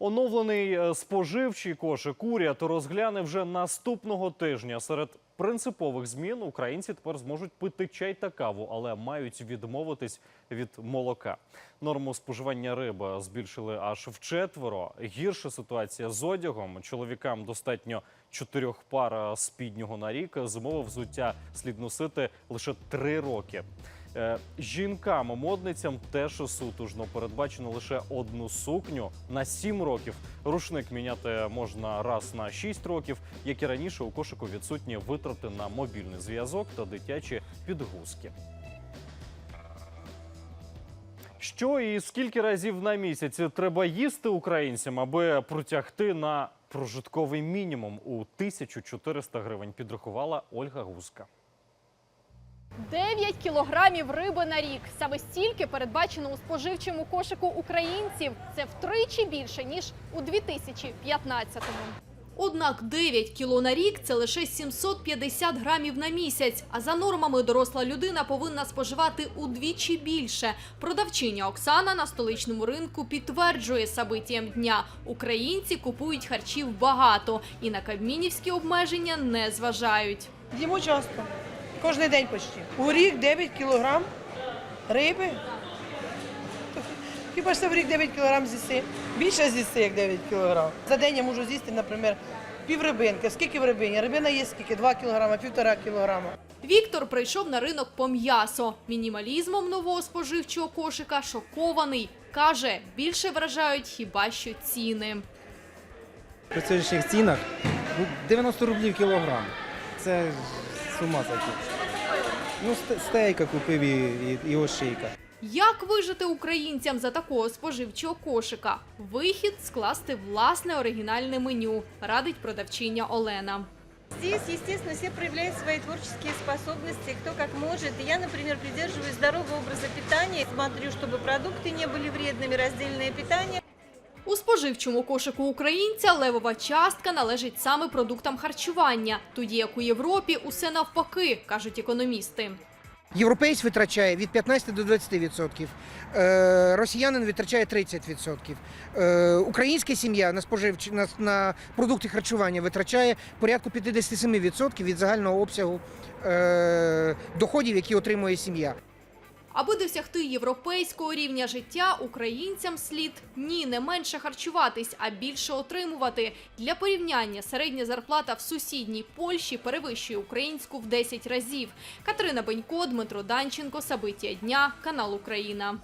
Оновлений е, споживчий кошик уряд розгляне вже наступного тижня. Серед принципових змін українці тепер зможуть пити чай та каву, але мають відмовитись від молока. Норму споживання риби збільшили аж вчетверо. Гірша ситуація з одягом. Чоловікам достатньо чотирьох пар е, спіднього на рік. Зимове взуття слід носити лише три роки. Е, Жінкам, модницям теж сутужно передбачено лише одну сукню на 7 років. Рушник міняти можна раз на 6 років. Як і раніше, у кошику відсутні витрати на мобільний зв'язок та дитячі підгузки. Що і скільки разів на місяць треба їсти українцям, аби протягти на прожитковий мінімум у 1400 гривень, підрахувала Ольга Гузка. 9 кілограмів риби на рік. Саме стільки передбачено у споживчому кошику українців. Це втричі більше ніж у 2015-му. Однак 9 кіло на рік – це лише 750 грамів на місяць. А за нормами доросла людина повинна споживати удвічі більше. Продавчиня Оксана на столичному ринку підтверджує событіям дня. Українці купують харчів багато і на кабмінівські обмеження не зважають. Їмо часто. Кожен день почти. У рік 9 кілограм риби. Хіба ж це в рік 9 кілограм з'їси? Більше з'їси, як 9 кілограм. За день я можу з'їсти, наприклад, пів рибинки. Скільки в рибині? Рибина є скільки? 2 кілограма, півтора кілограма. Віктор прийшов на ринок по м'ясо. Мінімалізмом нового споживчого кошика шокований. Каже, більше вражають хіба що ціни. При сьогоднішніх цінах ну, 90 рублів кілограм. Це з ума сойти. Ну, сте- стейка купив і, і, і ошейка. Як вижити українцям за такого споживчого кошика? Вихід скласти власне оригінальне меню, радить продавчиня Олена. Здесь, естественно, все проявляют свои творческие способности, кто как может. И я, например, придерживаюсь здорового образа питания, смотрю, чтобы продукты не были вредными, раздельное питание. У споживчому кошику українця левова частка належить саме продуктам харчування, тоді як у Європі усе навпаки, кажуть економісти. Європейць витрачає від 15 до 20%, е, росіянин витрачає 30%. Е, Українська сім'я на споживчі на, на продукти харчування витрачає порядку 57% від загального обсягу е, доходів, які отримує сім'я. Аби досягти європейського рівня життя, українцям слід ні не менше харчуватись, а більше отримувати. Для порівняння середня зарплата в сусідній Польщі перевищує українську в 10 разів. Катерина Бенько, Дмитро Данченко, Сабиття дня, канал Україна.